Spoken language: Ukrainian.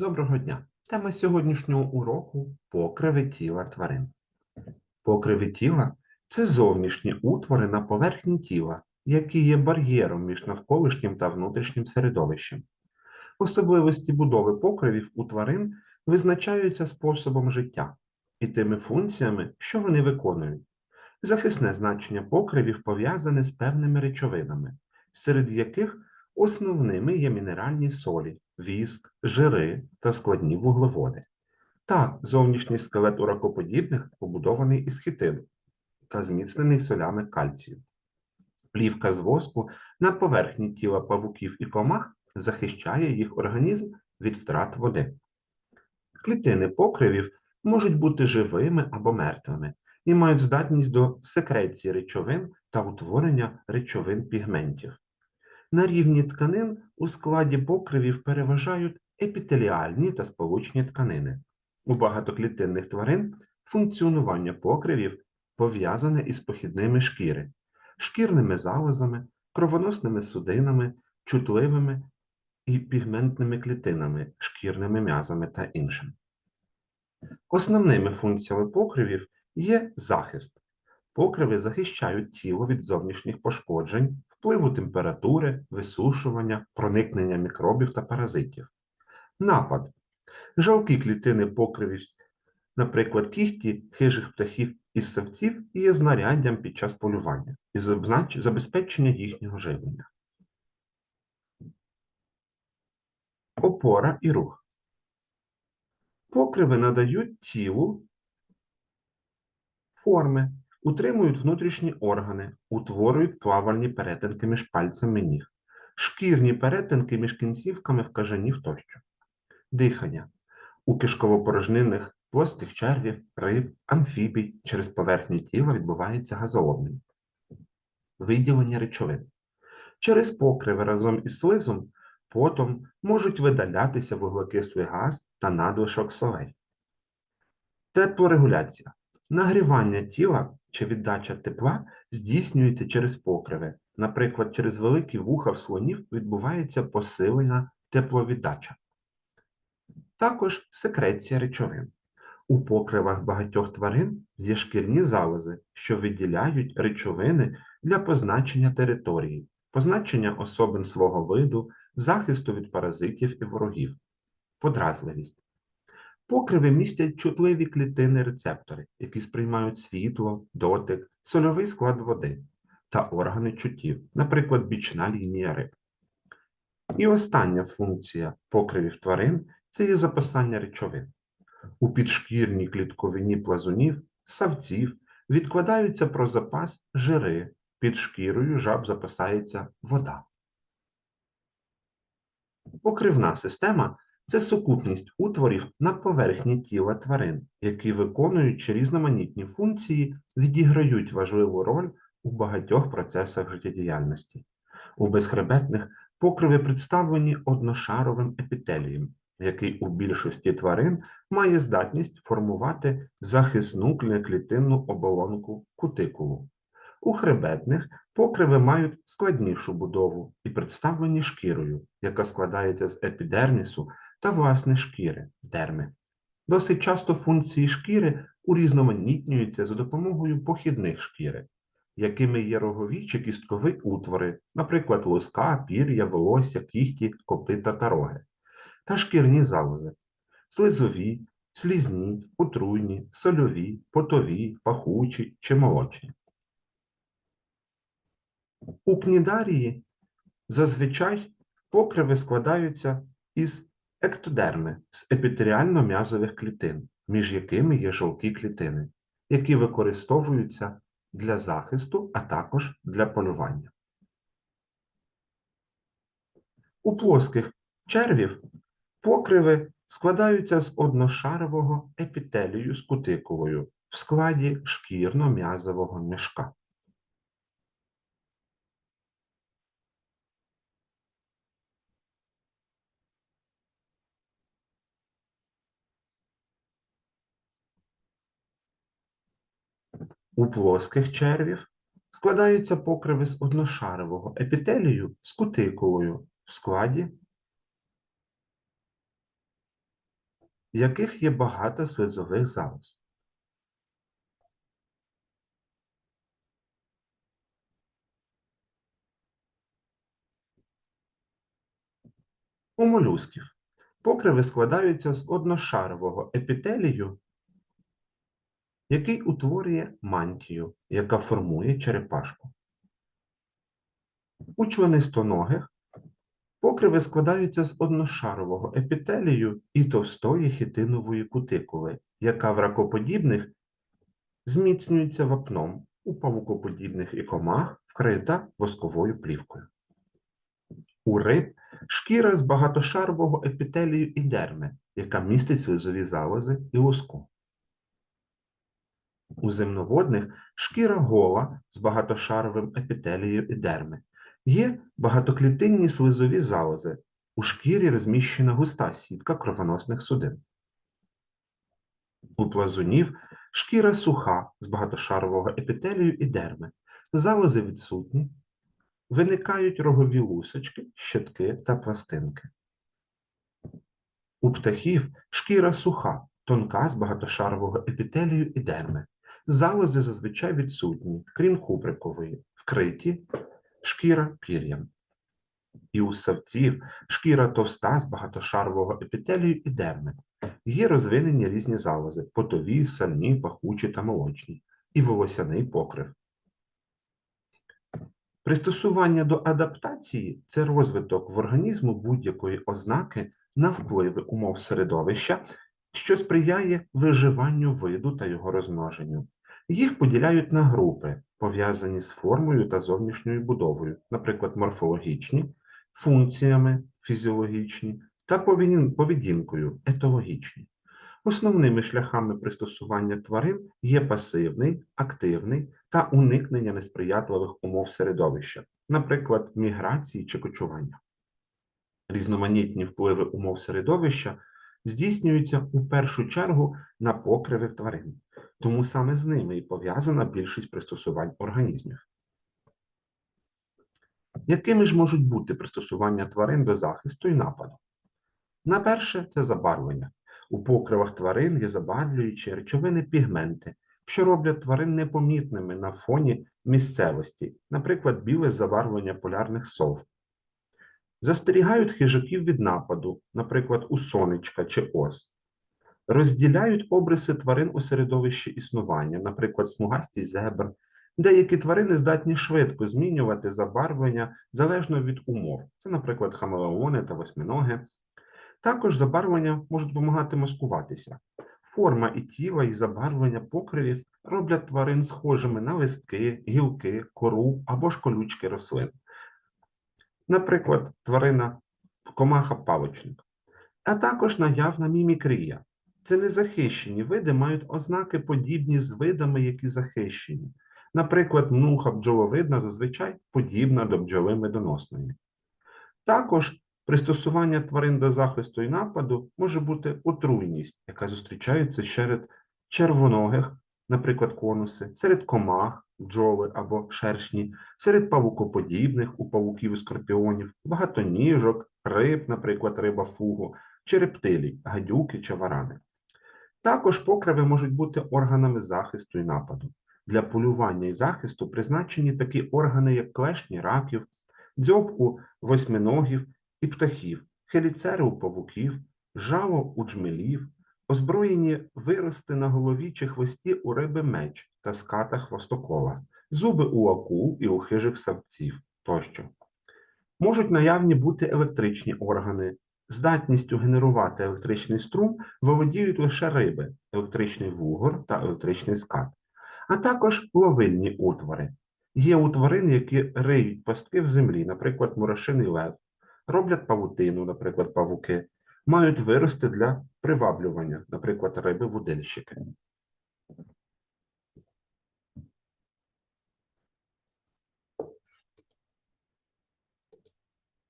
Доброго дня! Тема сьогоднішнього уроку покриви тіла тварин. Покриви тіла це зовнішні утвори на поверхні тіла, які є бар'єром між навколишнім та внутрішнім середовищем. Особливості будови покривів у тварин визначаються способом життя і тими функціями, що вони виконують. Захисне значення покривів пов'язане з певними речовинами, серед яких основними є мінеральні солі, віск, жири та складні вуглеводи. Так, зовнішній скелет у ракоподібних побудований із хітину та зміцнений солями кальцію. Плівка з воску на поверхні тіла павуків і комах захищає їх організм від втрат води. Клітини покривів можуть бути живими або мертвими і мають здатність до секреції речовин та утворення речовин пігментів. На рівні тканин у складі покривів переважають епітеліальні та сполучні тканини. У багатоклітинних тварин функціонування покривів пов'язане із похідними шкіри, шкірними залозами, кровоносними судинами, чутливими і пігментними клітинами, шкірними м'язами та іншим. Основними функціями покривів є захист. Покриви захищають тіло від зовнішніх пошкоджень, впливу температури, висушування, проникнення мікробів та паразитів. Напад. Жалкі клітини покривів, наприклад, кіхті хижих птахів і савців, є знаряддям під час полювання і забезпечення їхнього живлення. Опора і рух. Покриви надають тілу форми, утримують внутрішні органи, утворюють плавальні перетинки між пальцями ніг, шкірні перетинки між кінцівками в кажанів тощо. Дихання. У кишковопорожнинних плоских червів, риб, амфібій через поверхню тіла відбувається газообмін. Виділення речовин. Через покриви разом із слизом потом можуть видалятися вуглекислий газ та надлишок солей. Теплорегуляція. Нагрівання тіла чи віддача тепла здійснюється через покриви. Наприклад, через великі вуха в слонів відбувається посилена тепловіддача. Також секреція речовин. У покривах багатьох тварин є шкірні залози, що виділяють речовини для позначення території, позначення особин свого виду, захисту від паразитів і ворогів, подразливість. Покриви містять чутливі клітини рецептори, які сприймають світло, дотик, сольовий склад води та органи чуттів, наприклад, бічна лінія риб. І остання функція покривів тварин це є запасання речовин. У підшкірній клітковині плазунів, савців відкладаються про запас жири, під шкірою жаб запасається вода. Покривна система це сукупність утворів на поверхні тіла тварин, які, виконуючи різноманітні функції, відіграють важливу роль у багатьох процесах життєдіяльності. У безхребетних покриви представлені одношаровим епітелієм, який у більшості тварин має здатність формувати захисну клітинну оболонку кутикулу. У хребетних покриви мають складнішу будову і представлені шкірою, яка складається з епідермісу та власне шкіри дерми. Досить часто функції шкіри урізноманітнюються за допомогою похідних шкіри, якими є рогові чи кісткові утвори, наприклад, луска, пір'я, волосся, кіхті, копита та роги, та шкірні залози, слизові, слізні, отруйні, сольові, потові, пахучі чи молочні. У кнідарії зазвичай покриви складаються із ектодерми з епітеріально-м'язових клітин, між якими є жовті клітини, які використовуються для захисту, а також для полювання. У плоских червів покриви складаються з одношарового епітелію з кутикулою в складі шкірно-м'язового мішка. У плоских червів складаються покриви з одношарового епітелію з кутикулою в складі в яких є багато слизових залоз. У молюсків покриви складаються з одношарового епітелію, який утворює мантію, яка формує черепашку. У членистоногих покриви складаються з одношарового епітелію і товстої хітинової кутикули, яка в ракоподібних зміцнюється вапном, у павукоподібних і комах вкрита восковою плівкою. У риб шкіра з багатошарового епітелію і дерми, яка містить слизові залози і луску. У земноводних шкіра гола з багатошаровим епітелією і дерми. Є багатоклітинні слизові залози. У шкірі розміщена густа сітка кровоносних судин. У плазунів шкіра суха з багатошарового епітелію і дерми. Залози відсутні. Виникають рогові лусочки, щитки та пластинки. У птахів шкіра суха, тонка з багатошарового епітелію і дерми. Залози зазвичай відсутні, крім куприкової, вкриті шкіра пір'ям. І у савців шкіра товста з багатошарового епітелію і дерми. Є розвинені різні залози потові, сальні, пахучі та молочні, і волосяний покрив. Пристосування до адаптації це розвиток в організму будь-якої ознаки на впливи умов середовища, що сприяє виживанню виду та його розмноженню. Їх поділяють на групи, пов'язані з формою та зовнішньою будовою, наприклад, морфологічні, функціями фізіологічні та поведінкою етологічні. Основними шляхами пристосування тварин є пасивний, активний та уникнення несприятливих умов середовища, наприклад, міграції чи кочування. Різноманітні впливи умов середовища здійснюються у першу чергу на покриви тварин, тому саме з ними і пов'язана більшість пристосувань організмів. Якими ж можуть бути пристосування тварин до захисту і нападу? На перше, це забарвлення. У покривах тварин є забарвлюючі речовини пігменти, що роблять тварин непомітними на фоні місцевості, наприклад, біле забарвлення полярних сов. Застерігають хижаків від нападу, наприклад, у сонечка чи ос. Розділяють обриси тварин у середовищі існування, наприклад, смугастість зебр. Деякі тварини здатні швидко змінювати забарвлення залежно від умов. Це, наприклад, хамелеони та восьминоги. Також забарвлення можуть допомагати маскуватися. Форма і тіла і забарвлення покривів роблять тварин схожими на листки, гілки, кору або ж колючки рослин. Наприклад, тварина комаха павочник. А також наявна мімікрія. Це незахищені види мають ознаки подібні з видами, які захищені. Наприклад, муха бджоловидна зазвичай подібна до бджоли медоносної. Також Пристосування тварин до захисту і нападу може бути отруйність, яка зустрічається серед червоногих, наприклад, конуси, серед комах, бджоли або шершні, серед павукоподібних у павуків і скорпіонів, багатоніжок, риб, наприклад, риба фугу, чи рептилій, гадюки чи варани. Також покриви можуть бути органами захисту і нападу. Для полювання і захисту призначені такі органи, як клешні раків, дзьоб у восьминогів і птахів, хеліцери у павуків, жало у джмелів, озброєні вирости на голові чи хвості у риби меч та ската хвостокола, зуби у акул і у хижих савців тощо. Можуть наявні бути електричні органи. Здатністю генерувати електричний струм володіють лише риби, електричний вугор та електричний скат, а також ловильні утвори. Є у тварин, які риють пастки в землі, наприклад, мурашиний лев, роблять павутину, наприклад, павуки, мають вирости для приваблювання, наприклад, риби-вудильщики.